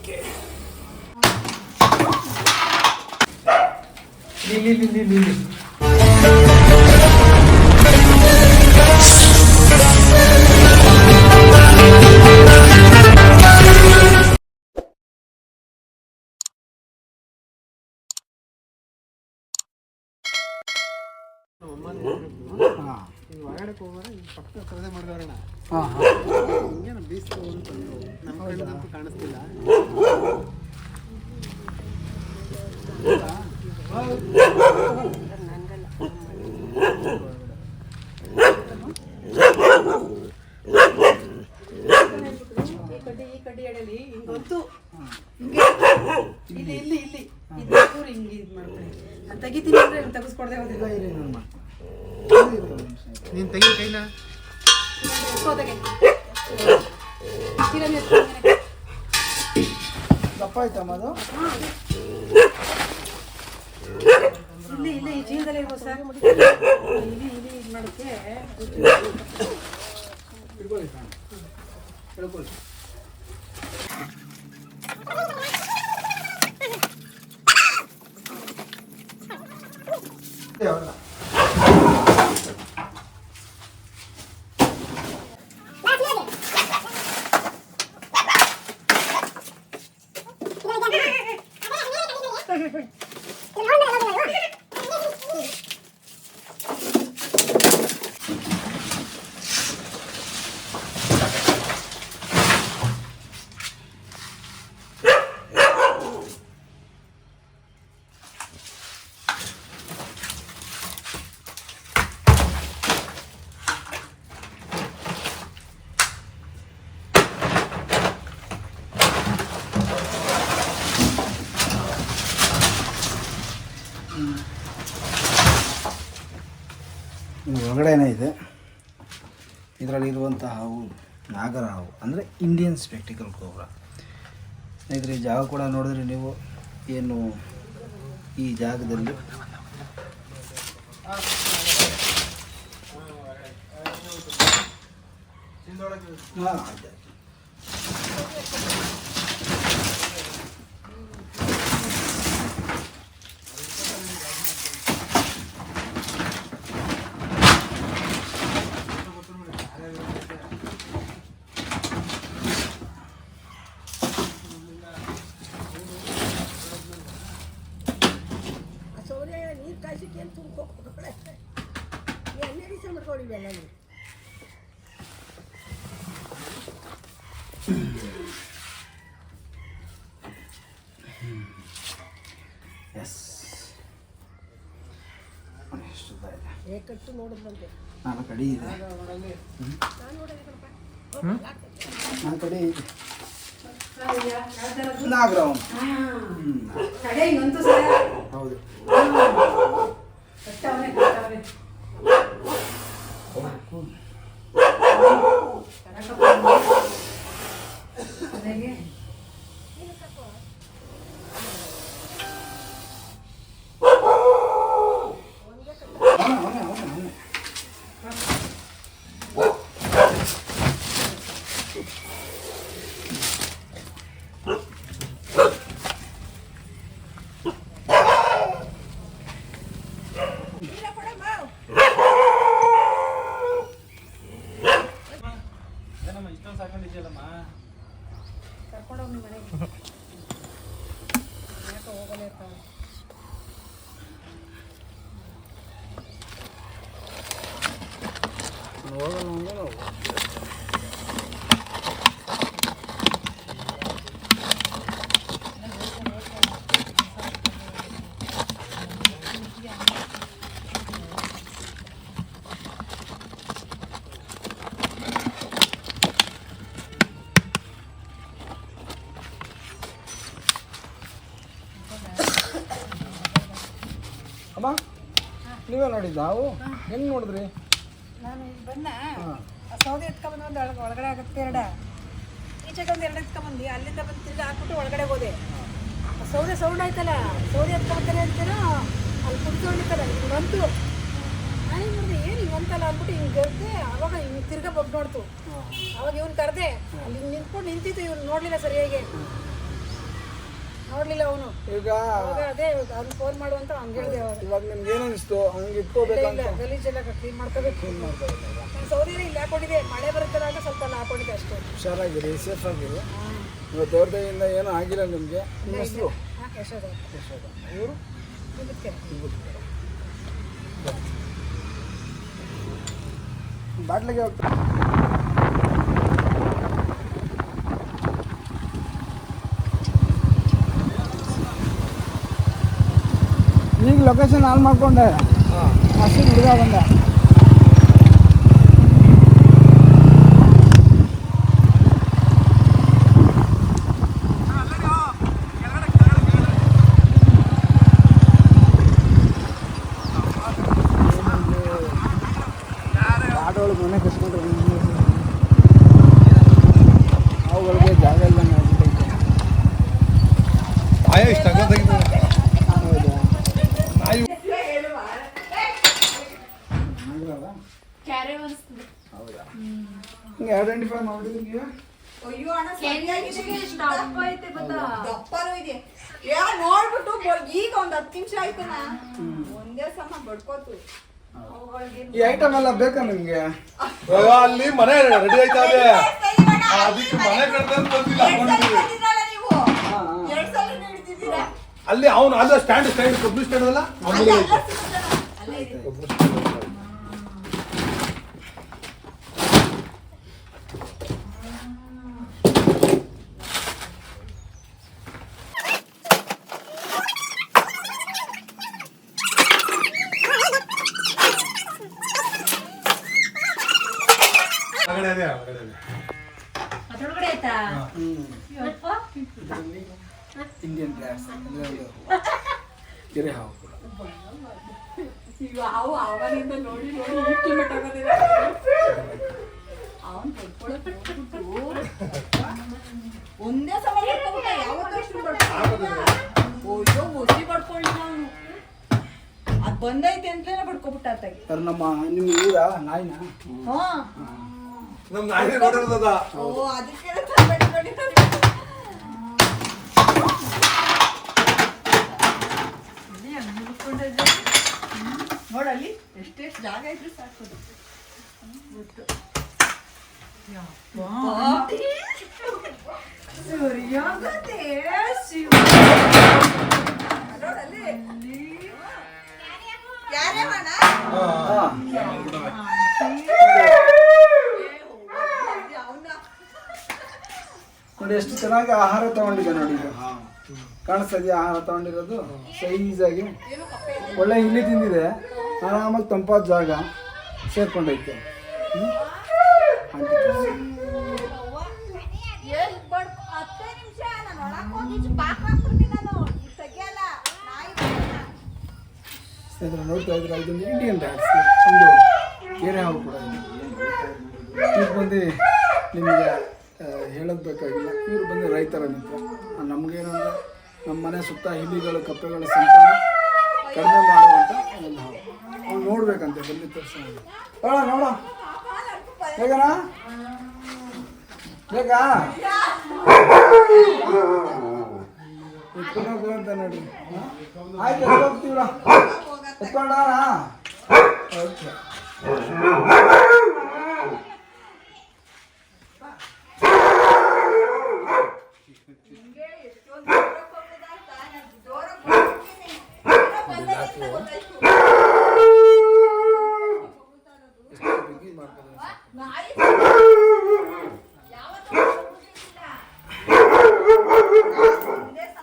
Okay ಇಲ್ಲಿ ಇಲ್ಲಿ ಇಲ್ಲಿ ಹೋಗೋಣ ಪಕ್ಕ ಸೌದೆ ಮಾಡಿದವರಣ ಹಾಂ ಹಿಂಗೇನ ಬೀಸ್ತು ಅಂತಂದ್ರು ನಮ್ಮ ಕಣ್ಣಂತೂ ಕಾಣಿಸ್ತಿಲ್ಲ ಕಡ್ಡಿ ಈ ಕಡ್ಡಿ ಎಡೆಲಿ ಹಿಂಗೊಂದು ಹಿಂಗೆ ಇಲ್ಲಿ ಇಲ್ಲಿ ಇಲ್ಲಿ ಇದು ಚೂರು ಹಿಂಗೆ ಇದು ಮಾಡ್ಕೊಳ್ಳಿ ನಾನು ತೆಗಿತೀನಿ ಅಂದ್ರೆ ನೀನು ತೆಗಿಸ್ಕೊಡ್ದೆ ಹೋದಿಲ್ಲ ಇರಿ ನನ್ನ ಮಾ ನೀನು ತೆಗಿ ಕೈನ ದಪ್ಪ ಆಯ್ತಮ್ಮ ಅದು ಇಲ್ಲಿ ಇಲ್ಲಿ ಈ ಜೀವನದಲ್ಲಿ ಇರ್ಬೋದು ಸರ್ ಇಲ್ಲಿ ಇಲ್ಲಿ ಇದು ಮಾಡಕ್ಕೆ ಹಿಡ್ಕೊಳ್ಳಿ ಹಿಡ್ಕೊಳ್ಳಿ ಯಾವಲ್ಲ ಒಳಗಡೆನೇ ಇದೆ. ಇದರಲ್ಲಿರುವಂಥ ಹಾವು ನಾಗರ ಹಾವು, ಅಂದರೆ ಇಂಡಿಯನ್ ಸ್ಪೆಕ್ಟಿಕಲ್ ಕೋಬ್ರಾ ಸ್ನೇಹಿತರೆ, ಈ ಜಾಗ ಕೂಡ ನೋಡಿದ್ರೆ ನೀವು ಏನು ಈ ಜಾಗದಲ್ಲಿ ಹಾಂ ಕಾಯಿಸಕ್ಕೆ ಏನು ತುಂಬ್ಕೊಳೆ ಎಣ್ಣೆ ದಿವಸ ಮಾಡ್ಕೊಂಡಿವೆಲ್ಲ ನೀವು ಎಸ್ ಎಷ್ಟು ಉದ್ದ ಇದೆ ಏಕಟ್ಟು ನೋಡಿದ್ರಂತೆ ನಾಲ್ಕು ಅಡಿ ಇದೆ ನಾನು ನೋಡಿದೆ ಕಣಪ್ಪ ನಾಲ್ಕು ಅಡಿ ಇದೆ ನಾಗರಾವ್ ಕಡೆ ಹಿಂಗಂತೂ ಸರ್ ಹೌದು ಕಟ್ಟವನೆ ಅಮ್ಮ ನೀವೇ ನೋಡಿದ್ದು ನಾವು ಹೆಂಗೆ ನೋಡಿದ್ರಿ? ನಾನು ಬಂದ ಸೌದೆ ಎತ್ಕೊಂಬಂದು ಒಂದು ಒಳಗೆ ಒಳಗಡೆ ಆಗುತ್ತೆ ಎರಡ. ಈಚೆಗೆ ಒಂದು ಎರಡು ಎತ್ಕೊಂಬಂದು ಅಲ್ಲಿಂದ ಬಂದು ತಿರ್ಗಿ ಹಾಕ್ಬಿಟ್ಟು ಒಳಗಡೆ ಹೋದೆ. ಸೌದೆ ಸೌಂಡ್ ಆಯ್ತಲ್ಲ ಸೌದೆ ಎತ್ಕೊಂತಾರೆ ಅಂತೀರೋ? ಅಲ್ಲಿ ಕುಡ್ಕೊಂಡಿತ್ತಲ್ಲ ಹಿಂಗೆ ಬಂತು. ನಾನು ಏನು ಮಾಡಿದೆ ಏನು ಹಿಂಗೆ ಅಂತಲ್ಲ ಅಂದ್ಬಿಟ್ಟು ಹಿಂಗೆ ಗೆದ್ದೆ ಅವಾಗ ಹಿಂಗೆ ತಿರ್ಗಾ ಬಗ್ ನೋಡ್ತು. ಅವಾಗ ಇವ್ನು ಕರೆದೆ ಅಲ್ಲಿ ಹಿಂಗೆ ನಿಂತ್ಕೊಂಡು ನಿಂತಿತ್ತು ಇವ್ನು ನೋಡಲಿಲ್ಲ ಸರಿಯಾಗಿ. ನೋಡ್ಲಿಲ್ಲ ಅವನು. ಈಗ ಅದೇ ಅವ್ನು ಫೋನ್ ಮಾಡುವಂತ ಹಂಗೆ ಹೇಳಿದೆ ಇವಾಗ ನಿಮ್ಗೆ ಏನು ಅನಿಸ್ತು ಹಂಗೆ ಇಟ್ಕೋಬೇಕಂತ. ಇಲ್ಲ ಗಲೀಜೆಲ್ಲ ಕ್ಲೀನ್ ಮಾಡ್ಕೋಬೇಕು. ನಾನು ಸೌದಿನ ಇಲ್ಲಿ ಹಾಕೊಂಡಿದ್ದೆ. ಮಳೆ ಬರುತ್ತಲ್ಲ ಅಂತ ಸ್ವಲ್ಪ ಅಲ್ಲಿ ಹಾಕೊಂಡಿದ್ದೆ ಅಷ್ಟೇ. ಹುಷಾರಾಗಿರಿ ಸೇಫ್ ಆಗಿರಿ. ಇವತ್ತು ದೇವ್ರ ಏನೂ ಆಗಿಲ್ಲ ನಿಮಗೆ? ನಿಮ್ಮ ಹೆಸರು? ಯಶೋದ ಯಶೋಧ. ಇವರು? ಬಾಟ್ಲಿಗೆ ಹೋಗ್ತಾ ಲೊಕೇಶನ್ ಆನ್ ಮಾಡ್ಕೊಂಡೆ. ಅಷ್ಟು ಹುಡುಗ ಬಂದ. ದಪ್ಪನೂ ಇದೆ? ಯಾ ನೋಡ್ಬಿಟ್ಟು ಈಗ ಒಂದ್ ಹತ್ತು ನಿಮಿಷ ಆಯ್ತನ ಒಂದೇ ಸಮ ಬಡ್ಕೋತು. ಈ ಐಟಮ್ ಎಲ್ಲ ಬೇಕಾ ನಿಮ್ಗೆ? ಅಲ್ಲಿ ಮನೆ ರೆಡಿ ಆಯ್ತಾ ಇದೆ. ಅದಕ್ಕೆ ಮನೆ ಬಂದಿಲ್ಲ ಅಲ್ಲಿ ಅವನು ಅಲ್ಲ ಸ್ಟ್ಯಾಂಡ್ ಸ್ಟ್ಯಾಂಡ್ ಕಬ್ಲಿ ಸ್ಟ್ಯಾಂಡ್. ಅಲ್ಲೇ ಇದೆ ಹೊರಗಡೆ ಇದೆ ಅದ್ರೊಳಗಡೆ ಆಯ್ತಾ? ಇಂಡಿಯನ್ ಕೆರೆ ಹಾವು ಕೂಡ. ಈಗ ಅವು ಅವನಿಂದ ನೋಡಿ ನೋಡಿ ಇಕ್ಕಿ ಮಟ್ಟಾಗೋದಿಲ್ಲ ಅವನ್ ಒಂದೇ ಸಲ ಯಾವತ್ತೂ ಅಷ್ಟು ಅಯ್ಯೋ ಮುಸಿ ಅವನು. ಅದ್ ಬಂದೈತೆ ಅಂತಲೇ ಬಡ್ಕೊಬಿಟ್ಟ ಅತ್ತಾಗಿ. ನಮ್ಮ ನಿಮ್ಮ ಊರ ನಾಯಿನ? ಹಾ. ನಮ್ ನಾಯಿ ನೋಡಿರೋದ ಓ ಅದಕ್ಕೆ ನೋಡಲ್ಲಿ ಎಷ್ಟೆಷ್ಟು ಜಾಗ ಇದ್ರು ಸಾಕು. ಸೂರ್ಯೋಗತೆ ಶಿವ. ನೋಡಲ್ಲಿ ಯಾರೇ ಮಾಡ ಹಾಂ ಅವನ ನೋಡಿ ಎಷ್ಟು ಚೆನ್ನಾಗಿ ಆಹಾರ ತಗೊಂಡಿದೆ ನೋಡಿ ಇದು ಕಾಣಿಸ್ತಾ ಇದೆಯಾ ಆಹಾರ ತಗೊಂಡಿರೋದು? ಸೈಜಾಗಿ. ಒಳ್ಳೆ ಇಲ್ಲಿ ತಿಂದಿದೆ. ಆರಾಮಾಗಿ ತಂಪಾದ ಜಾಗ ಸೇರ್ಕೊಂಡೈತೆ. ಏನ್ ನೋಡ್ತಾ ಇದ್ರೆ ಇದೊಂದು ಇಂಡಿಯನ್ ಡ್ಯಾನ್ಸ್ ಒಂದು ಏರೆ ಹಾವು ಕೂಡ ಇದೆ. ಬಂದು ನಿಮಗೆ ಹೇಳೋದು ಬೇಕಾಗಿಲ್ಲ. ಇವರು ಬಂದು ರೈತರ ಮಿತ್ರ. ನಮಗೇನಂದ್ರೆ ನಮ್ಮ ಮನೆ ಸುತ್ತ ಹಿಲಿಗಳು, ಕಪ್ಪೆಗಳ ಸಂತಾನ ಕಡಿಮೆ ಮಾಡುವಂಥ ಒಂದು ಹಾವು ಅವ್ನು ನೋಡ್ಬೇಕಂತೆ ಬಂದು ತೋರಿಸೋಣ ನೋಡ ನೋಡ. ಬೇಗನಾ? ಬೇಕಾ ಎತ್ಕೊಂಡು ಅಂತ ನೋಡ್ರಿ. ಹಾ? ಆಯ್ತು ಹೋಗ್ತೀವ್ರ? ಎತ್ಕೊಂಡ ಓಕೆ ಹಿಂಗೆ ಎಷ್ಟೊಂದ್ ದೂರಕ್ಕೆ ಹೋಗ್ತದ ಅಂತ ನಾನು ಜೋರಾಗಿ ಬರ್ತೀನಿ. ಏನೋ ಬಂದೈತೆ ಅಂತ ಗೊತ್ತಾಯ್ತು. ನಾಯಿ ಯಾವತ್ತೂ ಹೋಗ್ಬಿಟ್ಟಿಲ್ಲ. ಒಂದೇ ಸಲ.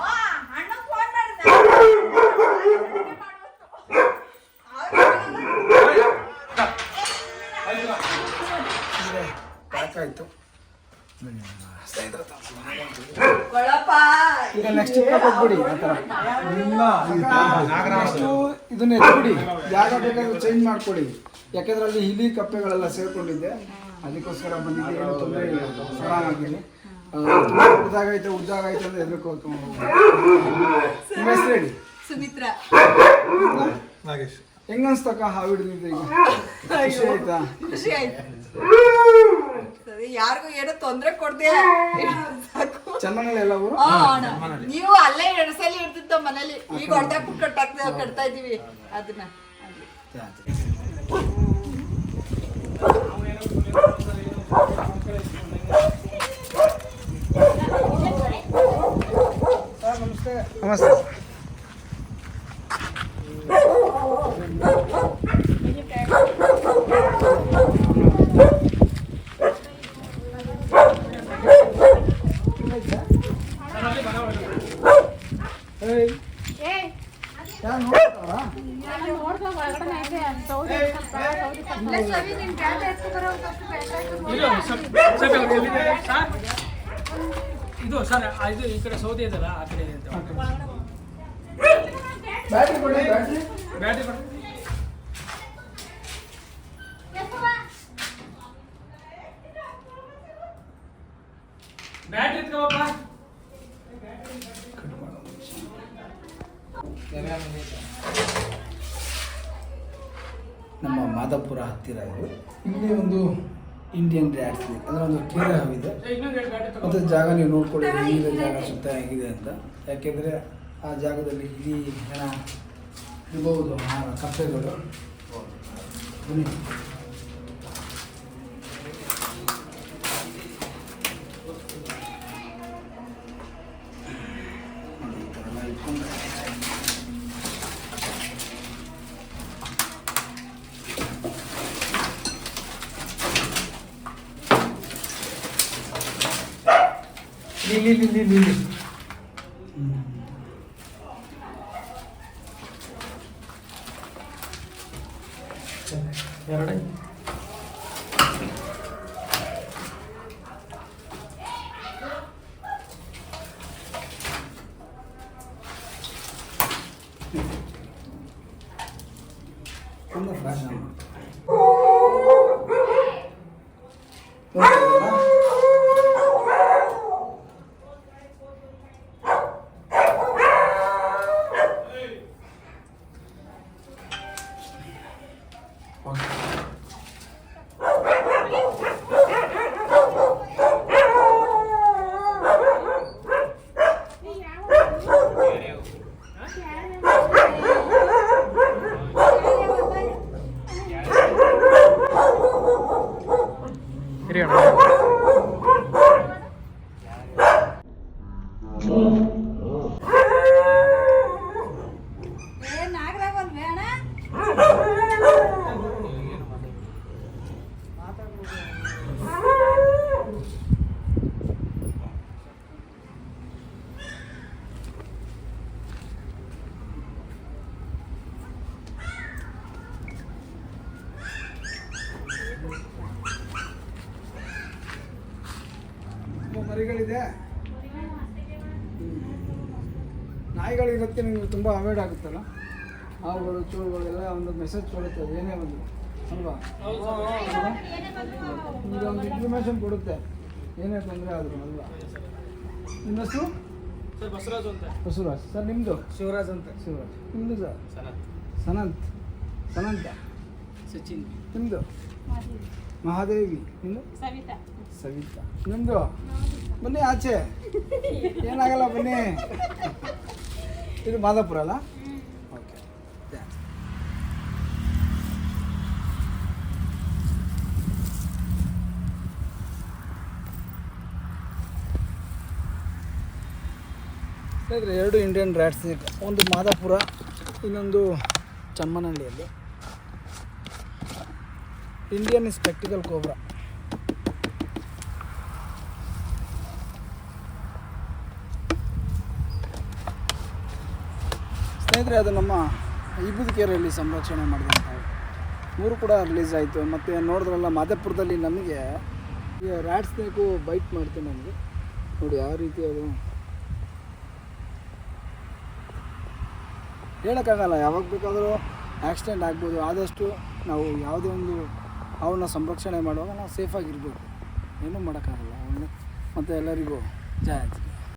ಆ, ಅಣ್ಣಂಗ್ ಫೋನ್ ಮಾಡಿದ. ಅಡುಗೆ ಮಾಡ್ಬೇಕು. ಅವ್ರು ಸಾಕಾಯ್ತು ಕೊಳಪ್ಪ ಈಗ ನೆಕ್ಸ್ಟ್ ಹೋಗ್ಬಿಡಿ ಆ ಥರ. ನೆಕ್ಸ್ಟು ಇದನ್ನ ಎತ್ಬಿಡಿ ಜಾಗ ಬೇಕಾದ್ರೂ ಚೇಂಜ್ ಮಾಡ್ಕೊಡಿ. ಯಾಕಂದ್ರೆ ಅಲ್ಲಿ ಇಲಿ ಕಪ್ಪೆಗಳೆಲ್ಲ ಸೇರ್ಕೊಂಡಿದ್ದೆ. ಅದಕ್ಕೋಸ್ಕರ ಬಂದಿದ್ದೆ ಏನು ತೊಂದರೆ ಇಲ್ಲ. ಆರಾಮಾಗಿರಿ ಉಡ್ದಾಗೈತೆ ಉಡ್ದಾಗೈತೆ ಅಂತ ಎದ್ರಕೋತು ನಿಮ್ಮ ಹೆಸರು ಹೇಳಿ. ಸುಮಿತ್ರ. ನಾಗೇಶ್. ಹೆಂಗ ಅನ್ಸ್ತಕ್ಕ ಹಾವು ಹಿಡಿದಿದ್ದು ಈಗ ಖುಷಿ ಆಯ್ತಾ? ಖುಷಿ ಆಯ್ತು. ಸರಿ ಅದೇ ಯಾರಿಗೂ ಏನೋ ತೊಂದರೆ ಕೊಡ್ದೆ ನೀವು ಅಲ್ಲೇ ಎಣಸಲ್ಲಿ ಇರ್ತಿತ್ತು ಇರ್ತಿದ್ದ ಮನೇಲಿ. ಈಗ ಹೊಡ್ದಾಕ್ಬಿಟ್ಟು ಕಟ್ಟಾಕ್ತಾ ಕಟ್ತಾ ಇದೀವಿ ಅದನ್ನ ನಮಸ್ತೆ. ನಮಸ್ತೆ. ಇದು ಸರ್ ಇದು ಸರ್ ಇದು ಈ ಕಡೆ ಸೌದೆ ಇದೆಲ್ಲ ಆ ಕಡೆ ಇದೆ. ಬ್ಯಾಟ್ರಿ. ಬ್ಯಾಟ್ರಿ ನಮ್ಮ ಮಾದಾಪುರ ಹತ್ತಿರ ಇದು. ಇಲ್ಲಿ ಒಂದು ಇಂಡಿಯನ್ ಡ್ಯಾಡ್ಸ್ ಅದರ ಒಂದು ಕೇರೆ ಇದೆ ಮತ್ತು ಜಾಗ ನೀವು ನೋಡ್ಕೊಳ್ಳಿ ನೀರಿನ ಜಾಗ ಸುತ್ತ ಹೇಗಿದೆ ಅಂತ. ಯಾಕೆಂದರೆ ಆ ಜಾಗದಲ್ಲಿ ಇಡೀ ಹಣ ಇರಬಹುದು ಕಪ್ಪೆಗಳು ಬನ್ನಿ. ಇಲ್ಲಿ ಇಲ್ಲಿ ಇಲ್ಲಿ ಇಲ್ಲಿ ಎರಡು ಒಂದು ಫ್ಲಾಶ್ ಆನ್ ನಾಯಿಗಳಿರುತ್ತೆ ನಿಮಗೆ ತುಂಬ ಅವಾಯ್ಡ್ ಆಗುತ್ತಲ್ಲ? ಹಾವುಗಳು ಚೂರುಗಳೆಲ್ಲ ಒಂದು ಮೆಸೇಜ್ ಕೊಡುತ್ತೆ ಅದು ಏನೇ ಒಂದು ಅಲ್ವಾ? ಅಲ್ವಾ? ನಿಮಗೆ ಒಂದು ಇನ್ಫಾರ್ಮೇಷನ್ ಕೊಡುತ್ತೆ ಏನೇ ತೊಂದರೆ ಆದರೂ ಅಲ್ವಾ? ನಿಮ್ಮ ಹೆಸರು? ಸರ್ ಬಸವರಾಜು ಅಂತ. ಬಸವರಾಜ್. ಸರ್ ನಿಮ್ಮದು ಶಿವರಾಜ್ ಅಂತ. ಶಿವರಾಜ್. ನಿಮ್ಮದು ಸರ್? ಸನತ್. ಸನಂತ್. ಸನಂತ? ಸಚಿನ್. ನಿಮ್ಮದು ಮಹಾದೇವಿ. ನಿಮ್ಮದು ಸವಿತಾ. ಸವಿತಾ. ನಿಮ್ಮದು ಬನ್ನಿ ಆಚೆ. ಏನಾಗಲ್ಲ ಬನ್ನಿ. ಇದು ಮಾದಾಪುರ ಅಲ್ಲ? ಓಕೆ. ಸ್ನೇಹಿತರೆ, ಎರಡು ಇಂಡಿಯನ್ ರ್ಯಾಟ್ಸ್ ಒಂದು ಮಾದಾಪುರ, ಇನ್ನೊಂದು ಚನ್ಮನಹಳ್ಳಿಯಲ್ಲಿ ಇಂಡಿಯನ್ ಸ್ಪೆಕ್ಟಿಕಲ್ ಕೋಬ್ರಾ ಸ್ನೇಹಿತರೆ, ಅದು ನಮ್ಮ ಇಬ್ಬುದು ಕೆರೆಯಲ್ಲಿ ಸಂರಕ್ಷಣೆ ಮಾಡಿದಂಥ ಮೂರು ಕೂಡ ರಿಲೀಸ್ ಆಯಿತು. ಮತ್ತು ನೋಡಿದ್ರಲ್ಲ, ಮಾದೇಪುರದಲ್ಲಿ ನಮಗೆ ರ್ಯಾಟ್ ಸ್ನೇಕು ಬೈಟ್ ಮಾಡ್ತೀನಿ ನಮಗೆ. ನೋಡಿ ಯಾವ ರೀತಿ ಅದು. ಹೇಳೋಕ್ಕಾಗಲ್ಲ, ಯಾವಾಗ ಬೇಕಾದರೂ ಆಕ್ಸಿಡೆಂಟ್ ಆಗ್ಬೋದು. ಆದಷ್ಟು ನಾವು ಯಾವುದೇ ಒಂದು ಅವನ್ನ ಸಂರಕ್ಷಣೆ ಮಾಡುವಾಗ ನಾವು ಸೇಫಾಗಿರ್ಬೇಕು ಏನೂ ಮಾಡೋಕ್ಕಾಗಲ್ಲ, ಅವನ್ನ. ಮತ್ತು ಎಲ್ಲರಿಗೂ ಜಯ